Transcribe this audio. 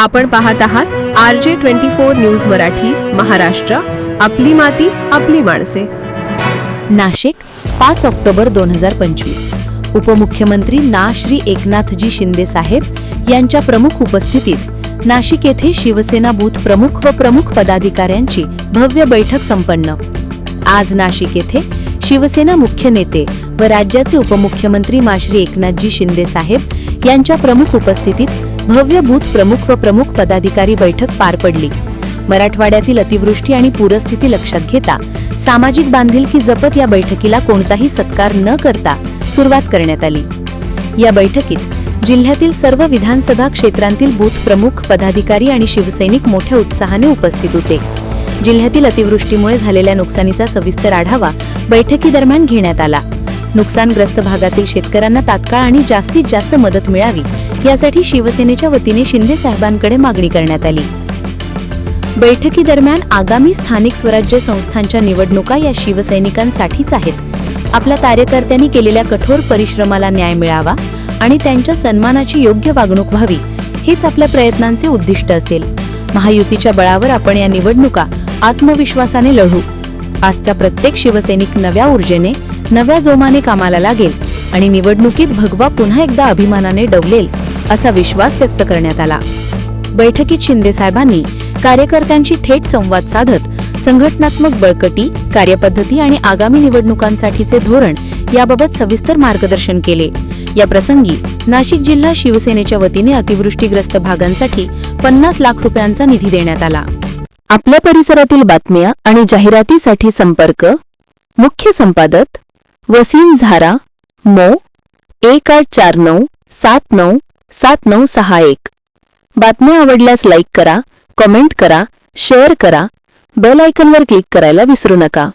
आपण पाहत आहात R J twenty four news Marathi Maharashtra. आपली माती आपली माणसे. नाशिक पाच ऑक्टोबर दोन हजार पंचवीस. उपमुख्यमंत्री ना श्री एकनाथजी शिंदे साहेब यांच्या प्रमुख उपस्थितीत नाशिक येथे शिवसेना बूथ प्रमुख व प्रमुख पदाधिकाऱ्यांची भव्य बैठक संपन्न. आज नाशिक येथे शिवसेना मुख्य नेते व राज्याचे उपमुख्यमंत्री माश्री एकनाथजी शिंदे साहेब यांच्या प्रमुख उपस्थितीत भव्य बूथ प्रमुख व प्रमुख पदाधिकारी बैठक पार पडली. मराठवाड्यातील अतिवृष्टी आणि पूरस्थिती लक्षात घेता सामाजिक बांधिलकी जपत या बैठकीला कोणताही सत्कार न करता सुरुवात करण्यात आली. या बैठकीत जिल्ह्यातील सर्व विधानसभा क्षेत्रांतील बूथ प्रमुख पदाधिकारी आणि शिवसैनिक मोठ्या उत्साहाने उपस्थित होते. जिल्ह्यातील अतिवृष्टीमुळे झालेल्या नुकसानीचा सविस्तर आढावा बैठकीदरम्यान घेण्यात आला. नुकसानग्रस्त भागातील शेतकऱ्यांना तात्काळ आणि जास्तीत जास्त मदत मिळावी यासाठी शिवसेनेच्या वतीने शिंदे साहेबांकडे मागणी करण्यात आली. बैठकीदरम्यान आगामी स्थानिक स्वराज्य संस्थांच्या निवडणुका या शिवसैनिकांसाठीच आहेत. आपल्या कार्यकर्त्यांनी केलेल्या कठोर परिश्रमाला न्याय मिळावा आणि त्यांच्या सन्मानाची योग्य वागणूक व्हावी हेच आपल्या प्रयत्नांचे उद्दिष्ट असेल. महायुतीच्या बळावर आपण या निवडणुका आत्मविश्वासाने लढू. आजचा प्रत्येक शिवसैनिक नव्या ऊर्जेने नव्या जोमाने कामाला लागेल आणि निवडणुकीत भगवा पुन्हा एकदा अभिमानाने डवलेल असा विश्वास व्यक्त करण्यात आला. बैठकीत शिंदे साहेबांनी कार्यकर्त्यांशी थेट संवाद साधत संघटनात्मक बळकटी कार्यपद्धती आणि आगामी निवडणुकांसाठीचे धोरण याबाबत सविस्तर मार्गदर्शन केले. या प्रसंगी नाशिक जिल्हा शिवसेनेच्या वतीने अतिवृष्टीग्रस्त भागांसाठी पन्नास लाख रुपयांचा निधी देण्यात आला. आपल्या परिसरातील बातम्या आणि जाहिरातीसाठी संपर्क मुख्य संपादक वसीम झारा मो. एक आठ चार नऊ सात नऊ सात नऊ सहा एक. बातम्या आवडल्यास लाईक करा कमेंट करा शेअर करा बेल आयकनवर क्लिक करायला विसरू नका.